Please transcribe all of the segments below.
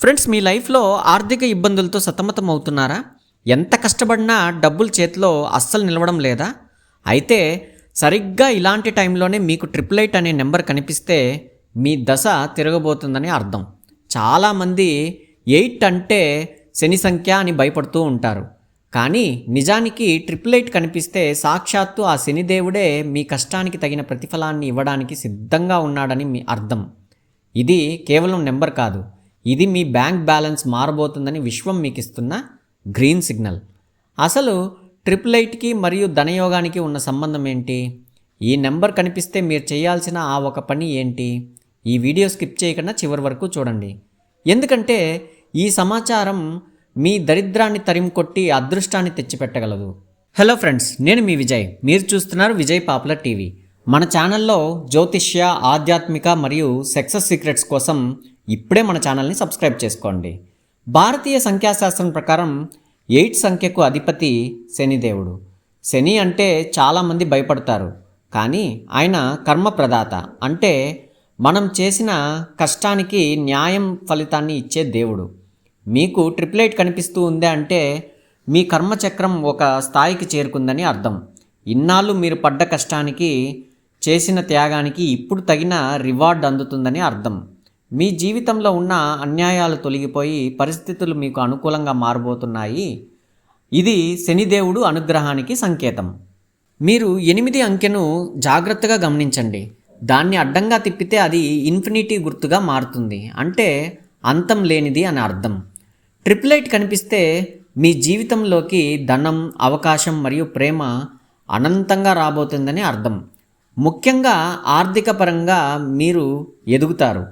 Friends మీ లైఫ్లో ఆర్థిక ఇబ్బందులతో సతమతం అవుతున్నారా? ఎంత కష్టపడినా డబ్బులు చేతిలో అస్సలు నిలవడం లేదా? అయితే సరిగ్గా ఇలాంటి టైంలోనే మీకు ట్రిపుల్ ఎయిట్ అనే నెంబర్ కనిపిస్తే మీ దశ తిరగబోతుందని అర్థం. చాలామంది ఎయిట్ అంటే శని సంఖ్య అని భయపడుతూ ఉంటారు. కానీ నిజానికి ట్రిపుల్ ఎయిట్ కనిపిస్తే సాక్షాత్తు ఆ శనిదేవుడే మీ కష్టానికి తగిన ప్రతిఫలాన్ని ఇవ్వడానికి సిద్ధంగా ఉన్నాడని మీ అర్థం. ఇది కేవలం నెంబర్ కాదు. ఇది మీ బ్యాంక్ బ్యాలెన్స్ మారబోతుందని విశ్వం మీకు ఇస్తున్న గ్రీన్ సిగ్నల్. అసలు ట్రిపుల్ ఎయిట్కి మరియు ధనయోగానికి ఉన్న సంబంధం ఏంటి? ఈ నెంబర్ కనిపిస్తే మీరు చేయాల్సిన ఆ ఒక పని ఏంటి? ఈ వీడియో స్కిప్ చేయకుండా చివరి వరకు చూడండి. ఎందుకంటే ఈ సమాచారం మీ దరిద్రాన్ని తరిమికొట్టి అదృష్టాన్ని తెచ్చిపెట్టగలదు. హలో ఫ్రెండ్స్ నేను మీ విజయ్. మీరు చూస్తున్నారు విజయ్ పాపులర్ టీవీ. మన ఛానల్లో జ్యోతిష్య ఆధ్యాత్మిక మరియు సక్సెస్ సీక్రెట్స్ కోసం ఇప్పుడే మన ఛానల్ని సబ్స్క్రైబ్ చేసుకోండి. భారతీయ సంఖ్యాశాస్త్రం ప్రకారం ఎయిట్ సంఖ్యకు అధిపతి శనిదేవుడు శని అంటే చాలామంది భయపడతారు. కానీ ఆయన కర్మ ప్రదాత. అంటే మనం చేసిన కష్టానికి న్యాయం ఫలితాన్ని ఇచ్చే దేవుడు. మీకు ట్రిపుల్ ఎయిట్ కనిపిస్తూ ఉందే అంటే మీ కర్మచక్రం ఒక స్థాయికి చేరుకుందని అర్థం. ఇన్నాళ్ళు మీరు పడ్డ కష్టానికి చేసిన త్యాగానికి ఇప్పుడు తగిన రివార్డ్ అందుతుందని అర్థం. మీ జీవితంలో ఉన్న అన్యాయాలు తొలగిపోయి పరిస్థితులు మీకు అనుకూలంగా మారబోతున్నాయి. ఇది శనిదేవుడు అనుగ్రహానికి సంకేతం. మీరు ఎనిమిది అంకెను జాగ్రత్తగా గమనించండి. దాన్ని అడ్డంగా తిప్పితే అది ఇన్ఫినిటీ గుర్తుగా మారుతుంది. అంటే అంతం లేనిది అని అర్థం. ట్రిపుల్ ఎయిట్ కనిపిస్తే మీ జీవితంలోకి ధనం అవకాశం మరియు ప్రేమ అనంతంగా రాబోతుందని అర్థం. ముఖ్యంగా ఆర్థిక పరంగా మీరు ఎదుగుతారు.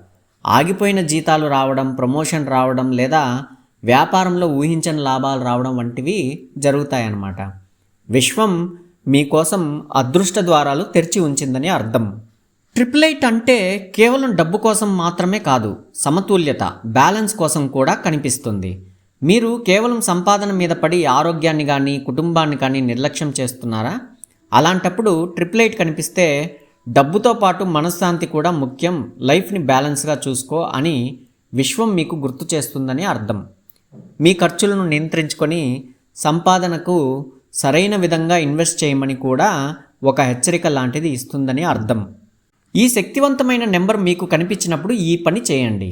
ఆగిపోయిన జీతాలు రావడం ప్రమోషన్ రావడం లేదా వ్యాపారంలో ఊహించని లాభాలు రావడం వంటివి జరుగుతాయన్నమాట. విశ్వం మీకోసం అదృష్ట ద్వారాలు తెరిచి ఉంచిందని అర్థం. ట్రిపుల్ ఎయిట్ అంటే కేవలం డబ్బు కోసం మాత్రమే కాదు సమతుల్యత బ్యాలెన్స్ కోసం కూడా కనిపిస్తుంది. మీరు కేవలం సంపాదన మీద పడి ఆరోగ్యాన్ని కానీ కుటుంబాన్ని కానీ నిర్లక్ష్యం చేస్తున్నారా? అలాంటప్పుడు ట్రిపుల్ ఎయిట్ కనిపిస్తే డబ్బుతో పాటు మనశ్శాంతి కూడా ముఖ్యం లైఫ్ని బ్యాలెన్స్గా చూసుకో అని విశ్వం మీకు గుర్తు చేస్తుందని అర్థం. మీ ఖర్చులను నియంత్రించుకొని సంపాదనకు సరైన విధంగా ఇన్వెస్ట్ చేయమని కూడా ఒక హెచ్చరిక లాంటిది ఇస్తుందని అర్థం. ఈ శక్తివంతమైన నెంబర్ మీకు కనిపించినప్పుడు ఈ పని చేయండి.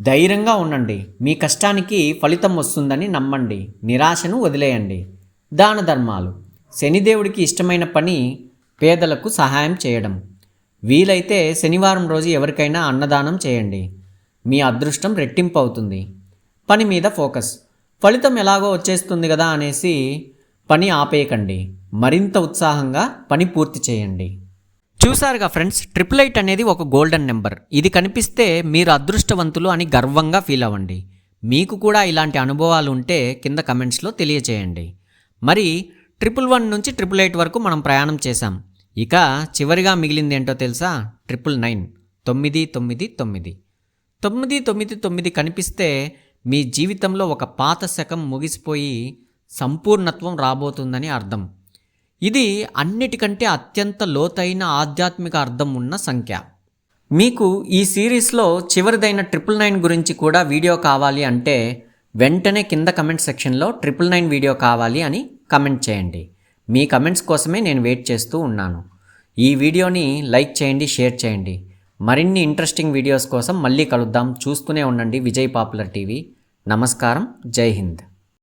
ధైర్యంగా ఉండండి. మీ కష్టానికి ఫలితం వస్తుందని నమ్మండి. నిరాశను వదిలేయండి. దాన ధర్మాలు. శనిదేవుడికి ఇష్టమైన పని పేదలకు సహాయం చేయడం. వీలైతే శనివారం రోజు ఎవరికైనా అన్నదానం చేయండి. మీ అదృష్టం రెట్టింపు అవుతుంది. పని మీద ఫోకస్. ఫలితం ఎలాగో వచ్చేస్తుంది కదా అనేసి పని ఆపేయకండి. మరింత ఉత్సాహంగా పని పూర్తి చేయండి. చూసారుగా ఫ్రెండ్స్ ట్రిపుల్ ఎయిట్ అనేది ఒక గోల్డెన్ నెంబర్. ఇది కనిపిస్తే మీరు అదృష్టవంతులు అని గర్వంగా ఫీల్ అవ్వండి. మీకు కూడా ఇలాంటి అనుభవాలు ఉంటే కింద కమెంట్స్లో తెలియచేయండి. మరి ట్రిపుల్ వన్ నుంచి ట్రిపుల్ ఎయిట్ వరకు మనం ప్రయాణం చేశాం. ఇక చివరిగా మిగిలింది ఏంటో తెలుసా? Triple nine. తొమ్మిది తొమ్మిది తొమ్మిది. తొమ్మిది తొమ్మిది తొమ్మిది కనిపిస్తే మీ జీవితంలో ఒక పాత శకం ముగిసిపోయి సంపూర్ణత్వం రాబోతుందని అర్థం. ఇది అన్నిటికంటే అత్యంత లోతైన ఆధ్యాత్మిక అర్థం ఉన్న సంఖ్య. మీకు ఈ సిరీస్లో చివరిదైన ట్రిపుల్ నైన్ గురించి కూడా వీడియో కావాలి అంటే వెంటనే కింద కమెంట్ సెక్షన్లో ట్రిపుల్ నైన్ వీడియో కావాలి అని కమెంట్ చేయండి. మీ కమెంట్స్ కోసమే నేను వెయిట్ చేస్తూ ఉన్నాను. ఈ వీడియోని లైక్ చేయండి షేర్ చేయండి. మరిన్ని ఇంట్రెస్టింగ్ వీడియోస్ కోసం మళ్ళీ కలుద్దాం. చూస్తూనే ఉండండి విజయ్ పాపులర్ టీవీ. నమస్కారం. జై హింద్.